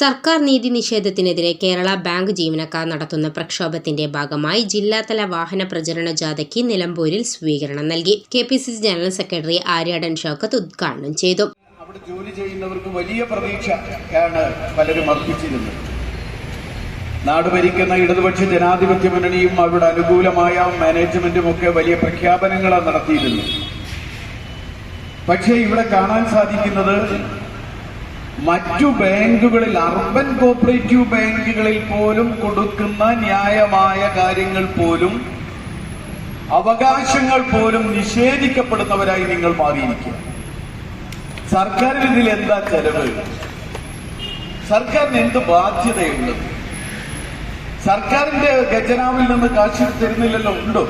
സർക്കാർ നീതി നിഷേധത്തിനെതിരെ കേരള ബാങ്ക് ജീവനക്കാർ നടത്തുന്ന പ്രക്ഷോഭത്തിന്റെ ഭാഗമായി ജില്ലാതല വാഹന പ്രചരണ ജാഥയ്ക്ക് നിലമ്പൂരിൽ സ്വീകരണം നൽകി. K P C C general secretary Aryadan Shoukath ഉദ്ഘാടനം ചെയ്തു. അവിടെ ജോലി ചെയ്യുന്നവർക്ക് വലിയ പ്രതീക്ഷയാണ് പലരും അർപ്പിച്ചിരുന്നത്. നാട് ഭരിക്കുന്ന ഇടതുപക്ഷ ജനാധിപത്യ മുന്നണിയും അവരുടെ അനുകൂലമായ മാനേജ്മെന്റും ഒക്കെ വലിയ പ്രഖ്യാപനങ്ങൾ നടത്തിയിരുന്നു പക്ഷേ ഇവിടെ കാണാൻ സാധിക്കുന്നത് മറ്റു ബാങ്കുകളിൽ അർബൻ കോപ്പറേറ്റീവ് ബാങ്കുകളിൽ പോലും കൊടുക്കുന്ന ന്യായമായ കാര്യങ്ങൾ പോലും അവകാശങ്ങൾ പോലും നിഷേധിക്കപ്പെടുന്നവരായി നിങ്ങൾ മാറിയിരിക്കുക. സർക്കാരിന് ഇതിൽ എന്താ ചെലവ്? സർക്കാരിന് എന്ത് ബാധ്യതയുണ്ട് സർക്കാരിന്റെ ഖജനാവിൽ നിന്ന് കാശ് തരുന്നില്ലല്ലോ ഉണ്ടോ?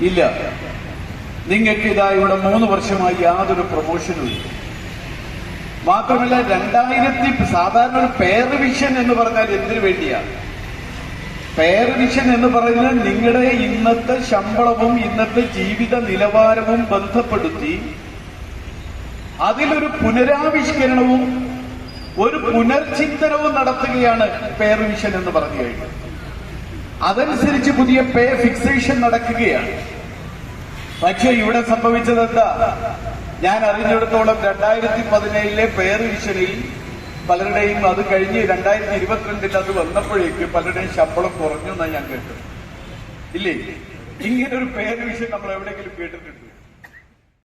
ഇല്ല. നിങ്ങൾക്ക് ഇതാ ഇവിടെ മൂന്ന് വർഷമായി യാതൊരു പ്രൊമോഷനും ഇല്ല. മാത്രമല്ല രണ്ടായിരത്തി സാധാരണ ഒരു പെയർ വിഷൻ എന്ന് പറഞ്ഞാൽ എന്തിനു വേണ്ടിയാണ് പെയർ വിഷൻ എന്ന് പറഞ്ഞാൽ നിങ്ങളുടെ ഇന്നത്തെ ശമ്പളവും ഇന്നത്തെ ജീവിത നിലവാരവും ബന്ധപ്പെടുത്തി അതിലൊരു പുനരാവിഷ്കരണവും ഒരു പുനർചിന്തനവും നടത്തുകയാണ് പെയർ വിഷൻ എന്ന് പറഞ്ഞു കഴിഞ്ഞാൽ അതനുസരിച്ച് പുതിയ പേ ഫിക്സേഷൻ നടക്കുകയാണ്. പക്ഷെ ഇവിടെ സംഭവിച്ചത് എന്താ ഞാൻ അറിഞ്ഞിടത്തോളം രണ്ടായിരത്തി പതിനേഴിലെ പേർ വിഷനിൽ പലരുടെയും അത് കഴിഞ്ഞ് രണ്ടായിരത്തി ഇരുപത്തിരണ്ടിൽ അത് വന്നപ്പോഴേക്ക് പലരുടെയും ശമ്പളം കുറഞ്ഞു എന്നാണ് ഞാൻ കേട്ടത്. ഇല്ലേ? ഇങ്ങനൊരു പെയർ നമ്മൾ എവിടെയെങ്കിലും കേട്ടിട്ടുണ്ട്?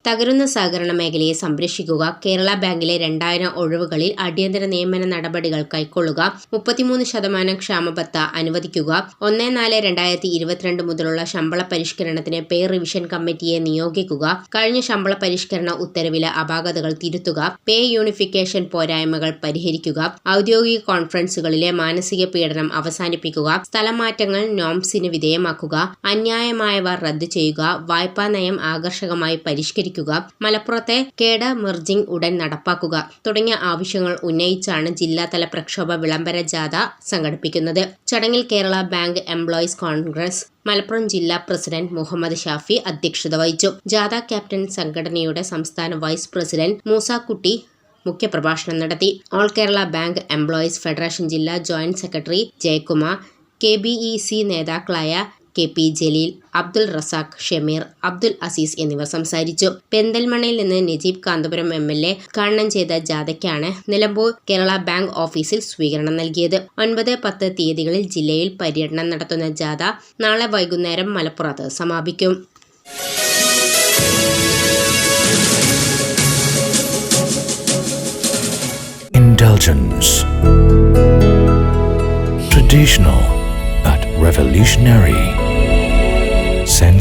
തകരുന്ന സഹകരണ മേഖലയെ സംരക്ഷിക്കുക കേരള ബാങ്കിലെ രണ്ടായിരം ഒഴിവുകളിൽ അടിയന്തര നിയമന നടപടികൾ കൈക്കൊള്ളുക മുപ്പത്തിമൂന്ന് ശതമാനം ക്ഷാമബത്ത അനുവദിക്കുക ഒന്ന് നാല് രണ്ടായിരത്തി ഇരുപത്തിരണ്ട് മുതലുള്ള ശമ്പള പരിഷ്കരണത്തിന് പേ റിവിഷൻ കമ്മിറ്റിയെ നിയോഗിക്കുക കഴിഞ്ഞ ശമ്പള പരിഷ്കരണ ഉത്തരവിലെ അപാകതകൾ തിരുത്തുക പേ യൂണിഫിക്കേഷൻ പോരായ്മകൾ പരിഹരിക്കുക ഔദ്യോഗിക കോൺഫറൻസുകളിലെ മാനസിക പീഡനം അവസാനിപ്പിക്കുക സ്ഥലമാറ്റങ്ങൾ നോംസിന് വിധേയമാക്കുക അന്യായമായവ റദ്ദു ചെയ്യുക വായ്പാ നയം ആകർഷകമായി പരിഷ്കരിക്കുക മലപ്പുറത്തെ കേഡ മെർജിംഗ് ഉടൻ നടപ്പാക്കുക. തുടങ്ങിയ ആവശ്യങ്ങൾ ഉന്നയിച്ചാണ് ജില്ലാതല പ്രക്ഷോഭ വിളംബര ജാഥ സംഘടിപ്പിക്കുന്നത്. ചടങ്ങിൽ Kerala bank employees congress Malappuram ജില്ലാ പ്രസിഡന്റ് മുഹമ്മദ് ഷാഫി അധ്യക്ഷത വഹിച്ചു. ജാഥ ക്യാപ്റ്റൻ സംഘടനയുടെ സംസ്ഥാന വൈസ് പ്രസിഡന്റ് മൂസാക്കുട്ടി മുഖ്യപ്രഭാഷണം നടത്തി. All Kerala bank employees federation ജില്ലാ joint secretary Jayakumar K B E C നേതാക്കളായ കെ പി ജലീൽ അബ്ദുൾ റസാഖ് ഷമീർ അബ്ദുൽ അസീസ് എന്നിവർ സംസാരിച്ചു പെന്തൽമണ്ണയിൽ നിന്ന് Najeeb Kanthapuram M L A ഉദ്ഘാടനം ചെയ്ത ജാഥയ്ക്കാണ് നിലമ്പൂർ കേരള ബാങ്ക് ഓഫീസിൽ സ്വീകരണം നൽകിയത് ഒൻപത് പത്ത് തീയതികളിൽ ജില്ലയിൽ പര്യടനം നടത്തുന്ന ജാഥ നാളെ വൈകുന്നേരം മലപ്പുറത്ത് സമാപിക്കും Indulgence. Traditional but revolutionary.